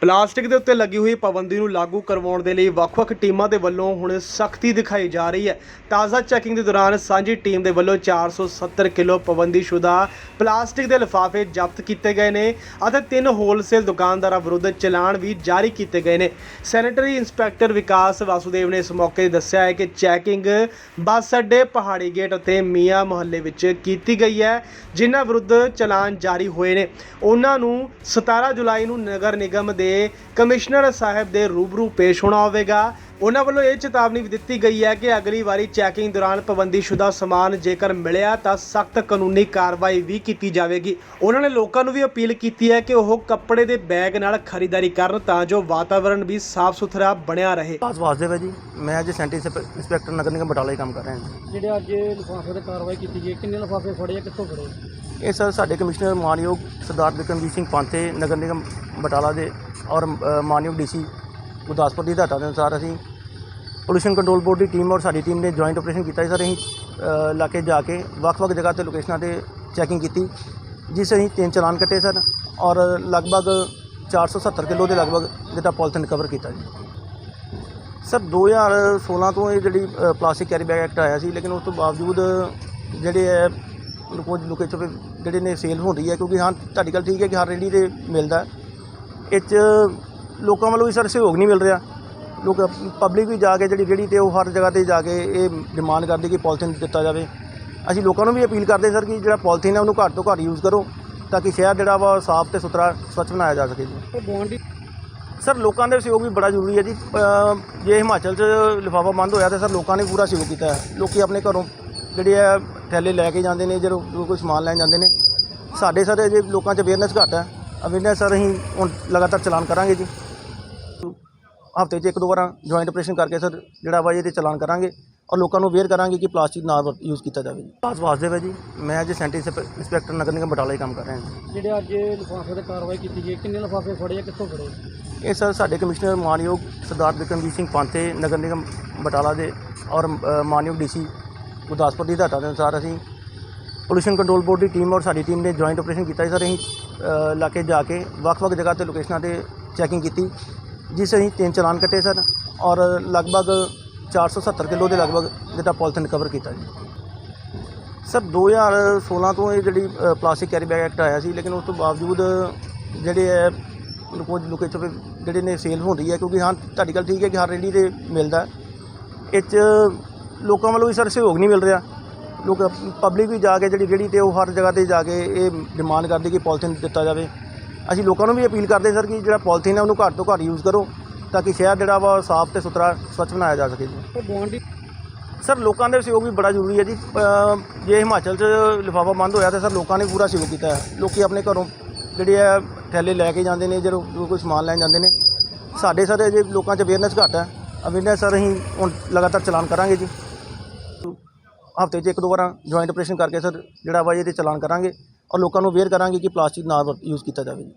Plastic ਦੇ ਉੱਤੇ ਲੱਗੀ ਹੋਈ ਪਾਬੰਦੀ ਨੂੰ ਲਾਗੂ ਕਰਵਾਉਣ ਦੇ ਲਈ ਵੱਖ-ਵੱਖ ਟੀਮਾਂ ਦੇ ਵੱਲੋਂ ਹੁਣ ਸਖਤੀ ਦਿਖਾਈ ਜਾ ਰਹੀ ਹੈ। ਤਾਜ਼ਾ ਚੈਕਿੰਗ ਦੇ ਦੌਰਾਨ ਸਾਂਝੀ ਟੀਮ ਦੇ ਵੱਲੋਂ 470 ਕਿਲੋ ਪਾਬੰਦੀਸ਼ੁਦਾ ਪਲਾਸਟਿਕ ਦੇ ਲਿਫਾਫੇ ਜ਼ਬਤ ਕੀਤੇ ਗਏ ਨੇ ਅਤੇ ਤਿੰਨ ਹੋਲਸੇਲ ਦੁਕਾਨਦਾਰਾਂ ਵਿਰੁੱਧ ਚਲਾਨ ਵੀ ਜਾਰੀ ਕੀਤੇ ਗਏ ਨੇ। ਸੈਨੇਟਰੀ ਇੰਸਪੈਕਟਰ ਵਿਕਾਸ ਵਾਸੂਦੇਵ ਨੇ ਇਸ ਮੌਕੇ ਦੱਸਿਆ ਹੈ ਕਿ ਚੈਕਿੰਗ ਬੱਸ ਅੱਡੇ, ਪਹਾੜੀ ਗੇਟ ਅਤੇ ਮੀਆਂ ਮੁਹੱਲੇ ਵਿੱਚ ਕੀਤੀ ਗਈ ਹੈ, ਜਿਨ੍ਹਾਂ ਵਿਰੁੱਧ ਚਲਾਨ ਜਾਰੀ ਹੋਏ ਨੇ। ਉਹਨਾਂ ਨੂੰ 17 ਜੁਲਾਈ ਨੂੰ ਨਗਰ ਨਿਗਮ ਦੇ ਕਮਿਸ਼ਨਰ ਸਾਹਿਬ ਦੇ ਰੂਬਰੂ ਪੇਸ਼ ਹੋਣਾ ਹੋਵੇਗਾ। ਉਹਨਾਂ ਵੱਲੋਂ ਇਹ ਚੇਤਾਵਨੀ ਵੀ ਦਿੱਤੀ ਗਈ ਹੈ ਕਿ ਅਗਲੀ ਵਾਰੀ ਚੈਕਿੰਗ ਦੌਰਾਨ ਪਾਬੰਦੀਸ਼ੁਦਾ ਸਮਾਨ ਜੇਕਰ ਮਿਲਿਆ ਤਾਂ ਸਖਤ ਕਾਨੂੰਨੀ ਕਾਰਵਾਈ ਵੀ ਕੀਤੀ ਜਾਵੇਗੀ। ਉਹਨਾਂ ਨੇ ਲੋਕਾਂ ਨੂੰ ਵੀ ਅਪੀਲ ਕੀਤੀ ਹੈ ਕਿ ਉਹ ਕੱਪੜੇ ਦੇ ਬੈਗ ਨਾਲ ਖਰੀਦਦਾਰੀ ਕਰਨ ਤਾਂ ਜੋ ਵਾਤਾਵਰਣ ਵੀ ਸਾਫ਼ ਸੁਥਰਾ ਬਣਿਆ ਰਹੇ। ਦਾਸ ਵਾਸਦੇਵ ਹੈ ਜੀ ਮੈਂ ਅੱਜ ਸੈਂਟੀ ਇੰਸਪੈਕਟਰ ਨਗਰ ਨਿਗਮ ਬਟਾਲਾ ਹੀ ਕੰਮ ਕਰ ਰਿਹਾ ਹਾਂ। ਜਿਹੜੇ ਅੱਜ ਲਿਫਾਫੇ ਤੇ ਕਾਰਵਾਈ ਕੀਤੀ ਗਈ ਕਿੰਨੇ ਲਿਫਾਫੇ ਫੜੇ ਕਿੱਥੋਂ ਫੜੇ ਇਹ ਸਰ ਸਾਡੇ ਕਮਿਸ਼ਨਰ ਮਾਨਯੋਗ ਸਰਦਾਰ ਬਿਕਰਮਜੀਤ ਸਿੰਘ ਪਾਂਥੇ ਨਗਰ ਨਿਗਮ ਬਟਾਲਾ ਦੇ ਔਰ ਅ, ਮਾਨਯੋਗ ਡੀਸੀ ਗੁਰਦਾਸਪੁਰ ਦੀ ਹਦਾਇਤਾਂ ਦੇ ਅਨੁਸਾਰ ਅਸੀਂ ਪੋਲੂਸ਼ਨ ਕੰਟਰੋਲ ਬੋਰਡ ਦੀ ਟੀਮ ਔਰ ਸਾਡੀ ਟੀਮ ਨੇ ਜੁਆਇੰਟ ਆਪਰੇਸ਼ਨ ਕੀਤਾ ਜੀ ਸਰ। ਅਸੀਂ ਇਲਾਕੇ ਜਾ ਕੇ ਵੱਖ-ਵੱਖ ਜਗ੍ਹਾ ਤੇ ਲੋਕੇਸ਼ਨਾਂ ਤੇ ਚੈਕਿੰਗ ਕੀਤੀ ਜਿਸ ਅਸੀਂ ਤਿੰਨ ਚਲਾਨ ਕੱਟੇ ਸਰ ਔਰ ਲਗਭਗ 470 ਕਿਲੋ ਦੇ ਲਗਭਗ ਜਿਹੜਾ ਪੋਲੀਥੀਨ ਕਵਰ ਕੀਤਾ ਜੀ। ਸਰ 2016 ਤੋਂ ਇਹ ਜਿਹੜੀ ਪਲਾਸਟਿਕ ਕੈਰੀ ਬੈਗ ਐਕਟ ਆਇਆ ਸੀ ਲੇਕਿਨ ਉਸ ਤੋਂ ਬਾਵਜੂਦ ਜਿਹੜੇ ਹੈ ਕੁਝ ਲੋਕੇ ਚ ਜਿਹੜੇ ਨੇ ਸੇਲ ਹੁੰਦੀ ਹੈ ਕਿਉਂਕਿ ਹਾਂ ਤੁਹਾਡੀ ਗੱਲ ਠੀਕ ਹੈ ਕਿ ਹਰ ਰੇੜੀ ਤੇ ਮਿਲਦਾ ਇਹ 'ਚ ਲੋਕਾਂ ਵੱਲੋਂ ਵੀ ਸਰ ਸਹਿਯੋਗ ਨਹੀਂ ਮਿਲ ਰਿਹਾ। ਲੋਕ ਪਬਲਿਕ ਵੀ ਜਾ ਕੇ ਜਿਹੜੀ ਰੇੜੀ ਤੇ ਉਹ ਹਰ ਜਗ੍ਹਾ ਤੇ ਜਾ ਕੇ ਇਹ ਡਿਮਾਂਡ ਕਰਦੀ ਕਿ ਪੋਲੀਥੀਨ ਦਿੱਤਾ ਜਾਵੇ। ਅਸੀਂ ਲੋਕਾਂ ਨੂੰ ਵੀ ਅਪੀਲ ਕਰਦੇ ਸਰ ਕਿ ਜਿਹੜਾ ਪੋਲੀਥੀਨ ਹੈ ਉਹਨੂੰ ਘੱਟ ਤੋਂ ਘੱਟ ਯੂਜ਼ ਕਰੋ ਤਾਂ ਕਿ ਸ਼ਹਿਰ ਜਿਹੜਾ ਵਾ ਸਾਫ਼ ਤੇ ਸੁਥਰਾ ਸਵੱਛ ਬਣਾਇਆ ਜਾ ਸਕੇ ਜੀ। ਸਰ ਲੋਕਾਂ ਦੇ ਸਹਿਯੋਗ ਵੀ ਬੜਾ ਜ਼ਰੂਰੀ ਹੈ ਜੀ। ਜੇ ਹਿਮਾਚਲ 'ਚ ਲਿਫਾਫਾ ਬੰਦ ਹੋਇਆ ਤਾਂ ਸਰ ਲੋਕਾਂ ਨੇ ਪੂਰਾ ਸਹਿਯੋਗ ਕੀਤਾ ਹੈ। ਲੋਕੀ ਆਪਣੇ ਘਰੋਂ ਜਿਹੜੇ ਆ ਥੈਲੇ ਲੈ ਕੇ ਜਾਂਦੇ ਨੇ ਜਦੋਂ ਕੋਈ ਸਮਾਨ ਲੈਣ ਜਾਂਦੇ ਨੇ। ਸਾਡੇ ਸਰ ਜੇ ਲੋਕਾਂ 'ਚ ਅਵੇਅਰਨੈਸ ਘੱਟ ਹੈ। ਅਵੇਅਰਨੈਸ ਸਰ ਅਸੀਂ ਹੁਣ ਲਗਾਤਾਰ ਚਲਾਨ ਕਰਾਂਗੇ ਜੀ। ਹਫ਼ਤੇ 'ਚ ਇੱਕ ਦੋ ਵਾਰਾਂ ਜੁਆਇੰਟ ਆਪਰੇਸ਼ਨ ਕਰਕੇ ਸਰ ਜਿਹੜਾ ਵਾ ਇਹਦੇ ਚਲਾਨ ਕਰਾਂਗੇ ਔਰ ਲੋਕਾਂ ਨੂੰ ਅਵੇਅਰ ਕਰਾਂਗੇ ਕਿ ਪਲਾਸਟਿਕ ਨਾ ਯੂਜ਼ ਕੀਤਾ ਜਾਵੇ ਜੀ। ਦਾਸ ਵਾਸਦੇਵ ਹੈ ਜੀ। ਮੈਂ ਅੱਜ ਸੈਂਟੀ ਇੰਸਪੈਕਟਰ ਨਗਰ ਨਿਗਮ ਬਟਾਲਾ ਹੀ ਕੰਮ ਕਰ ਰਿਹਾ ਹਾਂ ਜਿਹੜੇ ਅੱਜ ਲਿਫਾਫੇ ਤੇ ਕਾਰਵਾਈ ਕੀਤੀ ਗਈ ਕਿੰਨੇ ਲਿਫਾਫੇ ਫੜੇ ਆ ਕਿੱਥੋਂ ਫੜੇ ਇਹ ਸਰ ਸਾਡੇ ਕਮਿਸ਼ਨਰ ਮਾਨਯੋਗ ਸਰਦਾਰ ਬਿਕਰਮਜੀਤ ਸਿੰਘ ਪਾਂਥੇ ਨਗਰ ਨਿਗਮ ਬਟਾਲਾ ਦੇ ਔਰ ਮਾਨਯੋਗ ਡੀਸੀ ਗੁਰਦਾਸਪੁਰ ਦੀ ਹਦਾਇਤਾਂ ਦੇ ਅਨੁਸਾਰ ਅਸੀਂ ਪੋਲੂਸ਼ਨ ਕੰਟਰੋਲ ਬੋਰਡ ਦੀ ਟੀਮ ਔਰ ਸਾਡੀ ਟੀਮ ਨੇ ਜੁਆਇੰਟ ਆਪਰੇਸ਼ਨ ਕੀਤਾ ਸੀ ਸਰ ਅਸੀਂ ਇਲਾਕੇ ਜਾ ਕੇ ਵੱਖ-ਵੱਖ ਜਗ੍ਹਾ ਤੇ ਲੋਕੇਸ਼ਨਾਂ ਤੇ ਚੈਕਿੰਗ ਕੀਤੀ। ਜਿਸ ਅਸੀਂ ਤਿੰਨ ਚਲਾਨ ਕੱਟੇ ਸਰ ਔਰ ਲਗਭਗ 470 ਕਿਲੋ ਦੇ ਲਗਭਗ ਜਿਹੜਾ ਪੋਲੀਥੀਨ ਰਿਕਵਰ ਕੀਤਾ ਜੀ। ਸਰ 2016 ਤੋਂ ਇਹ ਜਿਹੜੀ ਪਲਾਸਟਿਕ ਕੈਰੀ ਬੈਗ ਐਕਟ ਆਇਆ ਸੀ, ਲੇਕਿਨ ਉਸ ਤੋਂ ਬਾਵਜੂਦ ਜਿਹੜੇ ਹੈ ਕੁਝ ਲੋਕੇ ਚ ਜਿਹੜੇ ਨੇ ਸੇਲ ਹੁੰਦੀ ਹੈ, ਕਿਉਂਕਿ ਹਾਂ, ਤੁਹਾਡੀ ਗੱਲ ਠੀਕ ਹੈ ਕਿ ਹਰ ਰੇੜੀ ਤੇ ਮਿਲਦਾ। ਇਹ 'ਚ ਲੋਕਾਂ ਵੱਲੋਂ ਵੀ ਸਰ ਸਹਿਯੋਗ ਨਹੀਂ ਮਿਲ ਰਿਹਾ। ਲੋਕ ਪਬਲਿਕ ਵੀ ਜਾ ਕੇ ਜਿਹੜੀ ਰੇੜੀ ਤੇ ਉਹ ਹਰ ਜਗ੍ਹਾ ਤੇ ਜਾ ਕੇ ਇਹ ਡਿਮਾਂਡ ਕਰਦੀ ਕਿ ਪੋਲੀਥੀਨ ਦਿੱਤਾ ਜਾਵੇ। ਅਸੀਂ ਲੋਕਾਂ ਨੂੰ ਵੀ ਅਪੀਲ ਕਰਦੇ ਸਰ ਕਿ ਜਿਹੜਾ ਪੋਲੀਥੀਨ ਹੈ ਉਹਨੂੰ ਘੱਟ ਤੋਂ ਘੱਟ ਯੂਜ਼ ਕਰੋ ਤਾਂ ਕਿ ਸ਼ਹਿਰ ਜਿਹੜਾ ਵਾ ਸਾਫ਼ ਤੇ ਸੁਥਰਾ, ਸਵੱਛ ਬਣਾਇਆ ਜਾ ਸਕੇ ਜੀ। ਸਰ ਲੋਕਾਂ ਦੇ ਸਹਿਯੋਗ ਵੀ ਬੜਾ ਜ਼ਰੂਰੀ ਹੈ ਜੀ। ਜੇ ਹਿਮਾਚਲ 'ਚ ਲਿਫਾਫਾ ਬੰਦ ਹੋਇਆ ਤਾਂ ਸਰ ਲੋਕਾਂ ਨੇ ਪੂਰਾ ਸਹਿਯੋਗ ਕੀਤਾ ਹੈ। ਲੋਕੀ ਆਪਣੇ ਘਰੋਂ ਜਿਹੜੇ ਆ ਥੈਲੇ ਲੈ ਕੇ ਜਾਂਦੇ ਨੇ, ਜਦੋਂ ਕੋਈ ਸਮਾਨ ਲੈਣ ਜਾਂਦੇ ਨੇ। ਸਾਡੇ ਸਰ ਅਜੇ ਲੋਕਾਂ 'ਚ ਅਵੇਅਰਨੈਸ ਘੱਟ ਹੈ। ਅਵੇਅਰਨੈਸ ਸਰ ਅਸੀਂ ਹੁਣ ਲਗਾਤਾਰ ਚਲਾਨ ਕਰਾਂਗੇ ਜੀ। ਹਫ਼ਤੇ 'ਚ ਇੱਕ ਦੋ ਵਾਰਾਂ ਜੁਆਇੰਟ ਆਪਰੇਸ਼ਨ ਕਰਕੇ ਸਰ ਜਿਹੜਾ ਵਾ ਇਹਦੇ ਚਲਾਨ ਕਰਾਂਗੇ ਔਰ ਲੋਕਾਂ ਨੂੰ ਅਵੇਅਰ ਕਰਾਂਗੇ ਕਿ ਪਲਾਸਟਿਕ ਨਾ ਯੂਜ਼ ਕੀਤਾ ਜਾਵੇ।